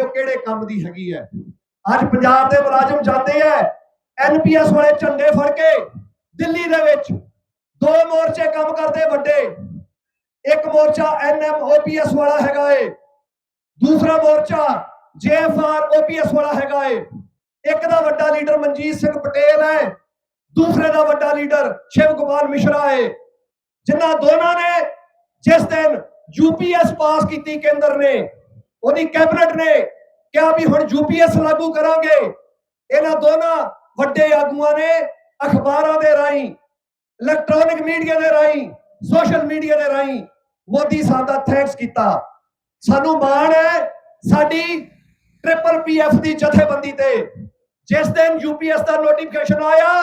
ਉਹ ਕਿਹੜੇ ਕੰਮ ਦੀ ਹੈਗੀ ਹੈ? ਅੱਜ ਪੰਜਾਬ ਦੇ ਮੁਲਾਜ਼ਮ ਜਾਂਦੇ ਐ ਐਨਪੀਐਸ ਵਾਲੇ ਝੰਡੇ ਫੜ ਕੇ ਦਿੱਲੀ ਦੇ ਵਿੱਚ। ਦੋ ਮੋਰਚੇ ਕੰਮ ਕਰਦੇ ਵੱਡੇ। ਇੱਕ ਮੋਰਚਾ ਐਨਐਮਓਪੀਐਸ ਵਾਲਾ ਹੈਗਾ ਏ। ਦੂਸਰਾ ਮੋਰਚਾ ਜੇਐਫਆਰ ਓਪੀਐਸ ਵਾਲਾ ਹੈਗਾ ਏ। ਇੱਕ ਦਾ ਵੱਡਾ ਲੀਡਰ ਮਨਜੀਤ ਸਿੰਘ ਪਟੇਲ ਹੈ। ਦੂਸਰੇ ਦਾ ਵੱਡਾ ਲੀਡਰ ਸ਼ਿਵ ਕੁਮਾਰ ਮਿਸ਼ਰਾ ਹੈ ਜਿਨ੍ਹਾਂ ਦੋਨਾਂ ਨੇ ਜਿਸ ਦਿਨ ਯੂਪੀਐਸ ਪਾਸ ਕੀਤੀ ਕੇਂਦਰ ਨੇ ਉਹਦੀ ਕੈਬਨਿਟ ਨੇ ਕਿਹਾ ਵੀ ਹੁਣ ਯੂਪੀਐਸ ਲਾਗੂ ਕਰਾਂਗੇ। ਇਹਨਾਂ ਦੋਨਾਂ ਵੱਡੇ ਆਗੂਆਂ ਨੇ ਅਖਬਾਰਾਂ ਦੇ ਰਾਹੀਂ, ਇਲੈਕਟ੍ਰੋਨਿਕ ਮੀਡੀਆ ਦੇ ਰਾਹੀਂ, ਸੋਸ਼ਲ ਮੀਡੀਆ ਦੇ ਰਾਹੀਂ ਮੋਦੀ ਸਾਹਿਬ ਦਾ ਥੈਂਕਸ ਕੀਤਾ। ਸਾਨੂੰ ਮਾਣ ਹੈ ਸਾਡੀ ਟ੍ਰਿਪਲ ਪੀਐਫ ਦੀ ਜਥੇਬੰਦੀ ਤੇ। ਜਿਸ ਦਿਨ ਯੂਪੀਐਸ ਦਾ ਨੋਟੀਫਿਕੇਸ਼ਨ ਆਇਆ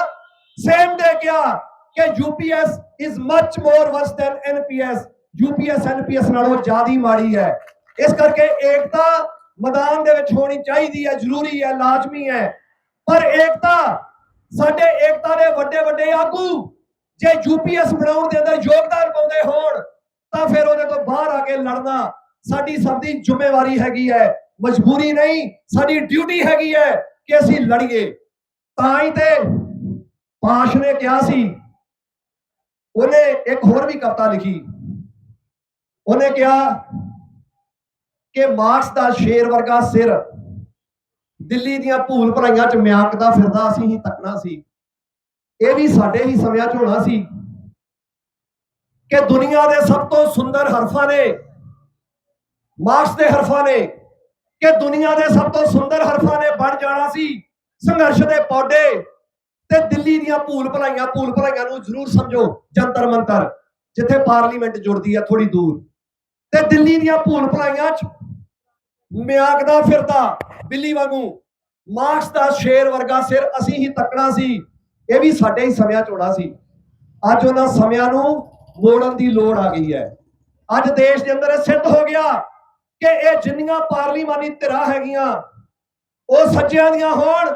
ਸੇਮ ਡੇ ਕਿਹਾ ਕਿ UPS is much more worse than NPS UPS NPS ਨਾਲੋਂ ਜ਼ਿਆਦਾ ਮਾੜੀ ਹੈ। ਇਸ ਕਰਕੇ ਏਕਤਾ ਮੈਦਾਨ ਦੇ ਵਿੱਚ ਹੋਣੀ ਚਾਹੀਦੀ ਹੈ, ਜ਼ਰੂਰੀ ਹੈ, ਲਾਜ਼ਮੀ ਹੈ। ਪਰ ਏਕਤਾ ਸਾਡੇ ਏਕਤਾ ਦੇ ਵੱਡੇ ਵੱਡੇ ਆਗੂ ਜੇ ਯੂਪੀਐਸ ਬਣਾਉਣ ਦੇ ਅੰਦਰ ਯੋਗਦਾਨ ਪਾਉਂਦੇ ਹੋਣ, ਤਾਂ ਫਿਰ ਉਹਦੇ ਤੋਂ ਬਾਹਰ ਆ ਕੇ ਲੜਨਾ ਸਾਡੀ ਸਭ ਦੀ ਜ਼ਿੰਮੇਵਾਰੀ ਹੈਗੀ ਹੈ। ਮਜਬੂਰੀ ਨਹੀਂ, ਸਾਡੀ ਡਿਊਟੀ ਹੈਗੀ ਹੈ ਕਿ ਅਸੀਂ ਲੜੀਏ। ਤਾਂ ਹੀ ਤੇ ਪਾਸ਼ ਨੇ ਕਿਹਾ ਸੀ, ਉਹਨੇ ਇੱਕ ਹੋਰ ਵੀ ਕਵਿਤਾ ਲਿਖੀ। ਉਹਨੇ ਕਿਹਾ ਕਿ ਮਾਰਸ ਦਾ ਸ਼ੇਰ ਵਰਗਾ ਸਿਰ ਦਿੱਲੀ ਦੀਆਂ ਭੂਲ ਭਲਾਈਆਂ ਚ ਮਿਆਂਕਦਾ ਫਿਰਦਾ ਅਸੀਂ ਹੀ ਤੱਕਣਾ ਸੀ। ਇਹ ਵੀ ਸਾਡੇ ਹੀ ਸਮਿਆਂ ਚ ਹੋਣਾ ਸੀ ਕਿ ਦੁਨੀਆ ਦੇ ਸਭ ਤੋਂ ਸੁੰਦਰ ਹਰਫਾਂ ਨੇ, ਮਾਰਸ ਦੇ ਹਰਫਾਂ ਨੇ, ਕਿ ਦੁਨੀਆ ਦੇ ਸਭ ਤੋਂ ਸੁੰਦਰ ਹਰਫਾਂ ਨੇ ਬਣ ਜਾਣਾ ਸੀ ਸੰਘਰਸ਼ ਦੇ ਪੌਡੇ ਤੇ ਦਿੱਲੀ ਦੀਆਂ ਭੂਲ ਭਲਾਈਆਂ ਭੂਲ ਭਲਾਈਆਂ ਨੂੰ ਜ਼ਰੂਰ ਸਮਝੋ, ਜੰਤਰ ਮੰਤਰ, ਜਿੱਥੇ ਪਾਰਲੀਮੈਂਟ ਜੁੜਦੀ ਹੈ ਥੋੜੀ ਦੂਰ। ਤੇ ਦਿੱਲੀ ਦੀਆਂ ਭੂਲ ਭਲਾਈਆਂ ਚ ਮਿਆਕਦਾ ਫਿਰਦਾ, ਬਿੱਲੀ ਵਾਂਗੂ। ਮਾਰਕਸ ਦਾ ਸ਼ੇਰ ਵਰਗਾ ਸਿਰ ਅਸੀਂ ਹੀ ਤੱਕਣਾ ਸੀ। ਇਹ ਵੀ ਸਾਡੇ ਹੀ ਸਮਿਆਂ ਚ ਸੀ ਅੱਜ ਉਹਨਾਂ ਸਮਿਆਂ ਨੂੰ ਮੋੜਨ ਦੀ ਲੋੜ ਆ ਗਈ ਹੈ। ਅੱਜ ਦੇਸ਼ ਦੇ ਅੰਦਰ ਸਿੱਧ ਹੋ ਗਿਆ ਕਿ ਇਹ ਜਿੰਨੀਆਂ ਪਾਰਲੀਮਾਨੀ ਧਿਰਾਂ ਹੈਗੀਆਂ, ਉਹ ਸੱਜਿਆਂ ਦੀਆਂ ਹੋਣ,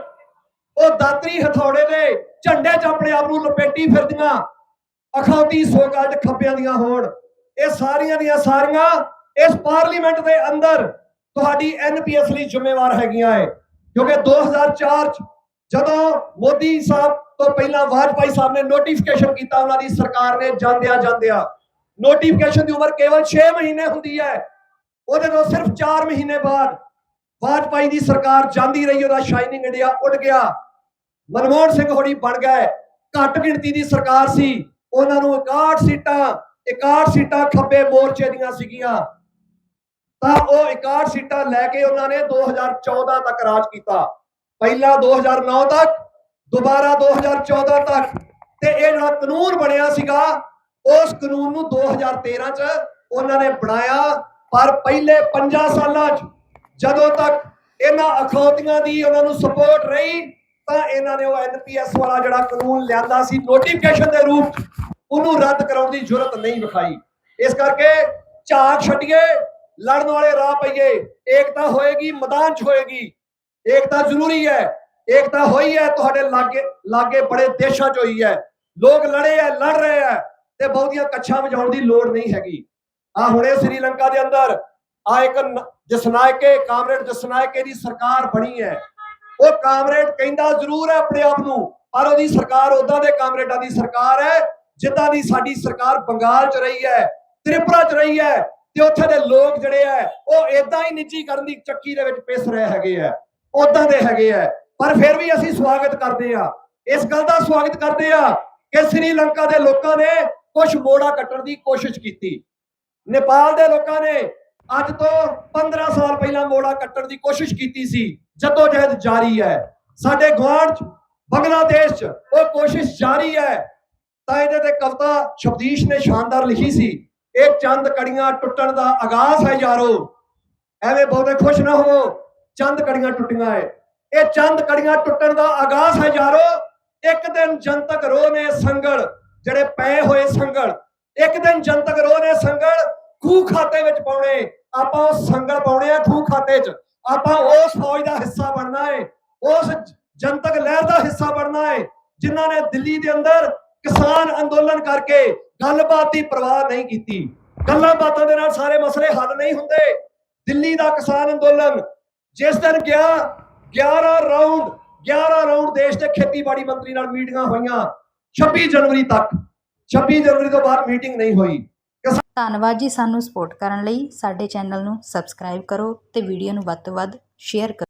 ਉਹ ਦਾਤਰੀ ਹਥੌੜੇ ਦੇ ਝੰਡੇ 'ਚ ਆਪਣੇ ਆਪ ਨੂੰ ਲਪੇਟੀ ਫਿਰਦੀਆਂ ਅਖੌਤੀ ਸੋਗਾਂ 'ਚ ਖੱਬਿਆਂ ਦੀਆਂ ਹੋਣ। ਇਹ ਸਾਰੀਆਂ ਦੀਆਂ ਸਾਰੀਆਂ ਇਸ ਪਾਰਲੀਮੈਂਟ ਦੇ ਅੰਦਰ ਤੁਹਾਡੀ ਐਨਪੀਐਸ ਲਈ ਜ਼ਿੰਮੇਵਾਰ ਹੈਗੀਆਂ ਹੈ ਕਿਉਂਕਿ 2004 ਚ ਜਦੋਂ ਮੋਦੀ ਸਾਹਿਬ ਤੋਂ ਪਹਿਲਾਂ ਵਾਜਪਾਈ ਸਾਹਿਬ ਨੇ ਨੋਟੀਫਿਕੇਸ਼ਨ ਕੀਤਾ, ਉਹਨਾਂ ਦੀ ਸਰਕਾਰ ਨੇ ਜਾਂਦਿਆਂ ਜਾਂਦਿਆਂ। ਨੋਟੀਫਿਕੇਸ਼ਨ ਦੀ ਉਮਰ ਕੇਵਲ 6 ਮਹੀਨੇ ਹੁੰਦੀ ਹੈ ਉਹਦੇ ਤੋਂ ਸਿਰਫ 4 ਮਹੀਨੇ ਬਾਅਦ ਵਾਜਪਾਈ ਦੀ ਸਰਕਾਰ ਜਾਂਦੀ ਰਹੀ, ਉਹਦਾ ਸ਼ਾਈਨਿੰਗ ਇੰਡੀਆ ਉੱਡ ਗਿਆ। ਮਨਮੋਹਨ ਸਿੰਘ ਹੋਣੀ ਬਣ ਗਏ। ਘੱਟ ਗਿਣਤੀ ਦੀ ਸਰਕਾਰ ਸੀ। ਉਹਨਾਂ ਨੂੰ 61 ਸੀਟਾਂ 61 ਸੀਟਾਂ ਖੱਬੇ ਮੋਰਚੇ ਦੀਆਂ ਸੀਗੀਆਂ। ਤਾਂ ਉਹ 61 ਸੀਟਾਂ ਲੈ ਕੇ ਉਹਨਾਂ ਨੇ 2014 ਤੱਕ ਰਾਜ ਕੀਤਾ। ਪਹਿਲਾ 2009 ਤੱਕ, ਦੁਬਾਰਾ 2014 ਤੱਕ। ਤੇ ਇਹ ਜਿਹੜਾ ਕਾਨੂੰਨ ਬਣਿਆ ਸੀਗਾ, ਉਸ ਕਾਨੂੰਨ ਨੂੰ 2013 ਚ ਉਹਨਾਂ ਨੇ ਬਣਾਇਆ। ਪਰ ਪਹਿਲੇ 5 ਸਾਲਾਂ ਚ ਜਦੋਂ ਤੱਕ ਇਹਨਾਂ ਅਖੌਤੀਆਂ ਦੀ ਉਹਨਾਂ ਨੂੰ ਸਪੋਰਟ ਰਹੀ, ਤਾਂ ਇਹਨਾਂ ਨੇ ਉਹ ਐਨਪੀਐਸ ਵਾਲਾ ਜਿਹੜਾ ਕਾਨੂੰਨ ਲਿਆਂਦਾ ਸੀ ਨੋਟੀਫਿਕੇਸ਼ਨ ਦੇ ਰੂਪ ਉਹਨੂੰ ਰੱਦ ਕਰਾਉਣ ਦੀ ਜ਼ਰੂਰਤ ਨਹੀਂ ਵਿਖਾਈ। ਇਸ ਕਰਕੇ ਝਾਕ ਛੱਡੀਏ ਲੜਨ ਵਾਲੇ ਰਾਹ ਪਈਏ। ਏਕਤਾ ਹੋਏਗੀ, ਮੈਦਾਨ 'ਚ ਹੋਏਗੀ। ਏਕਤਾ ਜ਼ਰੂਰੀ ਹੈ। ਏਕਤਾ ਹੋਈ ਹੈ, ਤੁਹਾਡੇ ਲਾਗੇ ਲਾਗੇ ਬੜੇ ਦੇਸ਼ਾਂ 'ਚ ਹੋਈ ਹੈ। ਲੋਕ ਲੜੇ ਆ ਲੜ ਰਹੇ ਆ ਤੇ ਬਹੁਤੀਆਂ ਕੱਛਾਂ ਵਜਾਉਣ ਦੀ ਲੋੜ ਨਹੀਂ ਹੈਗੀ। ਆ ਹੁਣੇ ਸ੍ਰੀਲੰਕਾ ਦੇ ਅੰਦਰ ਆ ਇੱਕ ਜਸਨਾਇਕੇ, ਕਾਮਰੇਡ ਜਸਨਾਇਕੇ ਦੀ ਸਰਕਾਰ ਬਣੀ ਹੈ। ਉਹ ਕਾਮਰੇਡ ਕਹਿੰਦਾ ਜ਼ਰੂਰ ਹੈ ਆਪਣੇ ਆਪ ਨੂੰ, ਪਰ ਉਹਦੀ ਸਰਕਾਰ ਉਦਾਂ ਦੇ ਕਾਮਰੇਡਾਂ ਦੀ ਸਰਕਾਰ ਹੈ, ਜਿੱਦਾਂ ਦੀ ਸਾਡੀ ਸਰਕਾਰ ਬੰਗਾਲ 'ਚ ਰਹੀ ਹੈ, ਤ੍ਰਿਪੁਰਾ 'ਚ ਰਹੀ ਹੈ ਤੇ ਉੱਥੇ ਦੇ ਲੋਕ ਜਿਹੜੇ ਆ, ਉਹ ਇਦਾਂ ਹੀ ਨਿੱਜੀਕਰਨ ਦੀ ਚੱਕੀ ਦੇ ਵਿੱਚ ਪਿਸ ਰਹੇ ਹੈਗੇ ਆ ਉਦਾਂ ਦੇ ਹੈਗੇ ਆ। ਪਰ ਫਿਰ ਵੀ ਅਸੀਂ ਸਵਾਗਤ ਕਰਦੇ ਆ। ਇਸ ਗੱਲ ਦਾ ਸਵਾਗਤ ਕਰਦੇ ਆ ਕਿ ਸ੍ਰੀਲੰਕਾ ਦੇ ਲੋਕਾਂ ਨੇ ਕੁਝ ਮੋੜਾ ਕੱਟਣ ਦੀ ਕੋਸ਼ਿਸ਼ ਕੀਤੀ। ਨੇਪਾਲ ਦੇ ਲੋਕਾਂ ਨੇ ਅੱਜ ਤੋਂ 15 ਸਾਲ ਪਹਿਲਾਂ ਮੋੜਾ ਕੱਟਣ ਦੀ ਕੋਸ਼ਿਸ਼ ਕੀਤੀ ਸੀ, ਜਦੋਂ ਜਹਿਦ ਜਾਰੀ ਹੈ। ਸਾਡੇ ਗੁਆਂਢ ਚ, ਬੰਗਲਾਦੇਸ਼ ਚ ਉਹ ਕੋਸ਼ਿਸ਼ ਜਾਰੀ ਹੈ। ਤਾਂ ਇਹਦੇ ਤੇ ਕਵਿਤਾ ਸ਼ਬਦੀਸ਼ ਨੇ ਸ਼ਾਨਦਾਰ ਲਿਖੀ ਸੀ। ਇਹ ਚੰਦ ਕੜੀਆਂ ਟੁੱਟਣ ਦਾ ਆਗਾਜ਼ ਹੈ ਯਾਰੋ। ਐਵੇਂ ਬਹੁਤੇ ਖੁਸ਼ ਨਾ ਹੋਵੋ, ਚੰਦ ਕੜੀਆਂ ਟੁੱਟੀਆਂ ਏ ਇਹ ਚੰਦ ਕੜੀਆਂ ਟੁੱਟਣ ਦਾ ਆਗਾਜ਼ ਹੈ ਯਾਰੋ। ਇੱਕ ਦਿਨ ਜਨਤਕ ਰੋਹ ਨੇ ਸੰਗਲ, ਜਿਹੜੇ ਪਏ ਹੋਏ ਸੰਗਲ। ਇੱਕ ਦਿਨ ਜਨਤਕ ਰੋਹ ਨੇ ਸੰਗਲ, ਖੂਹ ਖਾਤੇ ਵਿੱਚ ਪਾਉਣੇ। ਆਪਾਂ ਉਹ ਸੰਗਲ ਪਾਉਣੇ ਆ ਖੂਹ ਖਾਤੇ 'ਚ। ਆਪਾਂ ਉਸ ਫੌਜ ਦਾ ਹਿੱਸਾ ਬਣਨਾ ਏ ਉਸ ਜਨਤਕ ਲਹਿਰ ਦਾ ਹਿੱਸਾ ਬਣਨਾ ਏ ਜਿਨ੍ਹਾਂ ਨੇ ਦਿੱਲੀ ਦੇ ਅੰਦਰ ਕਿਸਾਨ ਅੰਦੋਲਨ ਕਰਕੇ ਗੱਲਬਾਤ ਦੀ ਪਰਵਾਹ ਨਹੀਂ ਕੀਤੀ। ਗੱਲਾਂ ਬਾਤਾਂ ਦੇ ਨਾਲ ਸਾਰੇ ਮਸਲੇ ਹੱਲ ਨਹੀਂ ਹੁੰਦੇ। ਦਿੱਲੀ ਦਾ ਕਿਸਾਨ ਅੰਦੋਲਨ ਜਿਸ ਦਿਨ ਗਿਆ 11 ਰਾਉਂਡ 11 ਰਾਉਂਡ ਦੇਸ਼ ਦੇ ਖੇਤੀਬਾੜੀ ਮੰਤਰੀ ਨਾਲ ਮੀਟਿੰਗਾਂ ਹੋਈਆਂ 26 ਜਨਵਰੀ ਤੱਕ। 26 ਜਨਵਰੀ ਤੋਂ ਬਾਅਦ ਮੀਟਿੰਗ ਨਹੀਂ ਹੋਈ। ਧੰਨਵਾਦ ਜੀ ਸਾਨੂੰ ਸਪੋਰਟ ਕਰਨ ਲਈ। ਸਾਡੇ ਚੈਨਲ ਨੂੰ ਸਬਸਕ੍ਰਾਈਬ ਕਰੋ ਤੇ ਵੀਡੀਓ ਨੂੰ ਵੱਧ ਤੋਂ ਵੱਧ ਸ਼ੇਅਰ ਕਰੋ।